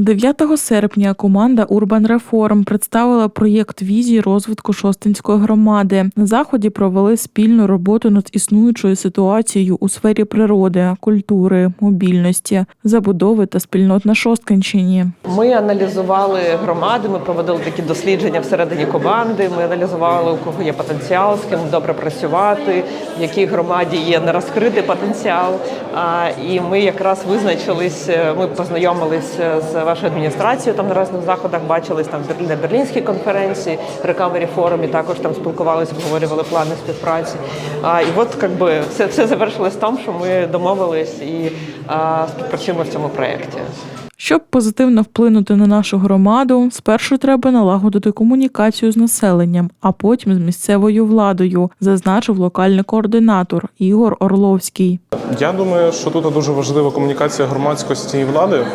9 серпня команда Урбан Реформ представила проєкт візії розвитку Шостинської громади. На заході провели спільну роботу над існуючою ситуацією у сфері природи, культури, мобільності, забудови та спільнот на Шосткинщині. Ми аналізували громади, ми проводили такі дослідження всередині команди. Ми аналізували, у кого є потенціал, з ким добре працювати, в якій громаді є нерозкритий потенціал. І ми якраз визначились. е, Ми познайомилися з вашою адміністрацією там на різних заходах. Бачились там на Берлінській конференції, Recovery форумі. Також там спілкувалися, обговорювали плани співпраці. А, І от якби все, все завершилось там, що ми домовились і а, співпрацюємо в цьому проєкті. Щоб позитивно вплинути на нашу громаду, спершу треба налагодити комунікацію з населенням, а потім з місцевою владою, зазначив локальний координатор Ігор Орловський. Я думаю, що тут дуже важлива комунікація громадськості і влади.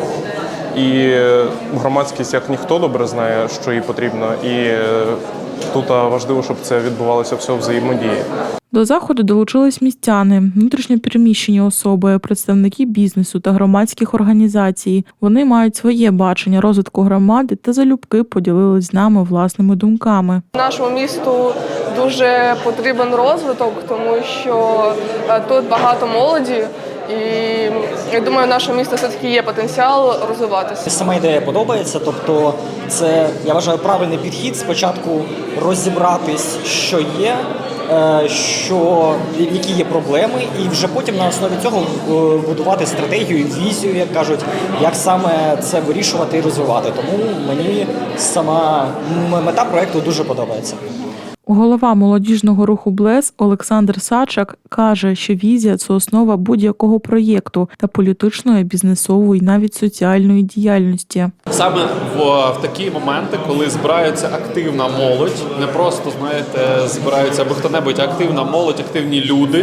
І громадськість як ніхто добре знає, що їй потрібно. І е, тут важливо, щоб це відбувалося все взаємодії. До заходу долучились містяни, внутрішньо переміщені особи, представники бізнесу та громадських організацій. Вони мають своє бачення розвитку громади та залюбки поділились з нами власними думками. Нашому місту дуже потрібен розвиток, тому що е, тут багато молоді, і я думаю, в нашому місті все-таки є потенціал розвиватися. Сама ідея подобається, тобто це я вважаю правильний підхід. Спочатку розібратись, що є, е, що які є проблеми, і вже потім на основі цього е, будувати стратегію, візію, як кажуть, як саме це вирішувати і розвивати. Тому мені сама мета проекту дуже подобається. Голова молодіжного руху блес Олександр Сачак каже, що візія це основа будь-якого проєкту та політичної, бізнесової, навіть соціальної діяльності. Саме в, в такі моменти, коли збирається активна молодь, не просто знаєте, збираються або хто-небудь, активна молодь, активні люди,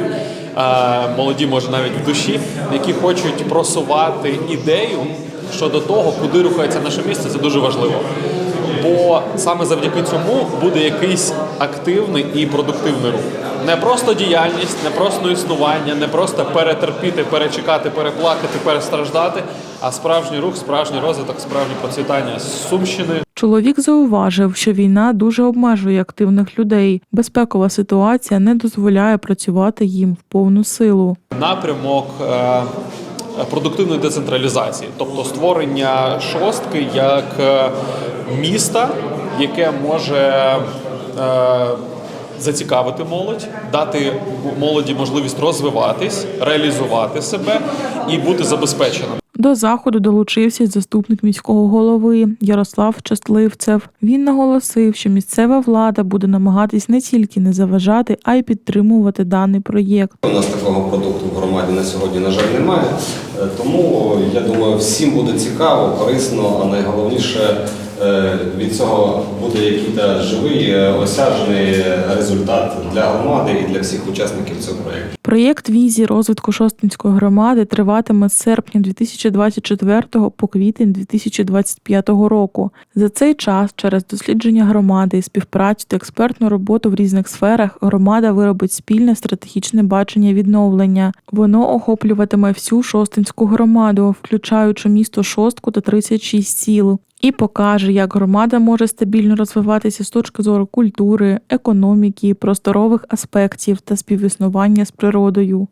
е, молоді, може навіть в душі, які хочуть просувати ідею щодо того, куди рухається наше місце, це дуже важливо. Бо саме завдяки цьому буде якийсь активний і продуктивний рух. Не просто діяльність, не просто існування, не просто перетерпіти, перечекати, переплакати, перестраждати, а справжній рух, справжній розвиток, справжнє процвітання з Сумщини. Чоловік зауважив, що війна дуже обмежує активних людей. Безпекова ситуація не дозволяє працювати їм в повну силу. Напрямок е, продуктивної децентралізації, тобто створення шостки як е, міста, яке може е, зацікавити молодь, дати молоді можливість розвиватись, реалізувати себе і бути забезпеченим. До заходу долучився заступник міського голови Ярослав Частливцев. Він наголосив, що місцева влада буде намагатись не тільки не заважати, а й підтримувати даний проєкт. У нас такого продукту в громаді на сьогодні, на жаль, немає. Е, Тому я думаю, всім буде цікаво, корисно, а найголовніше від цього буде якийсь живий е, осяжний результат для громади і для всіх учасників цього проєкту. Проєкт візії розвитку Шостинської громади триватиме з серпня 2024 по квітень 2025 року. За цей час, через дослідження громади співпрацю та експертну роботу в різних сферах, громада виробить спільне стратегічне бачення відновлення. Воно охоплюватиме всю Шостинську громаду, включаючи місто Шостку та 36 сіл. І покаже, як громада може стабільно розвиватися з точки зору культури, економіки, просторових аспектів та співіснування з природою.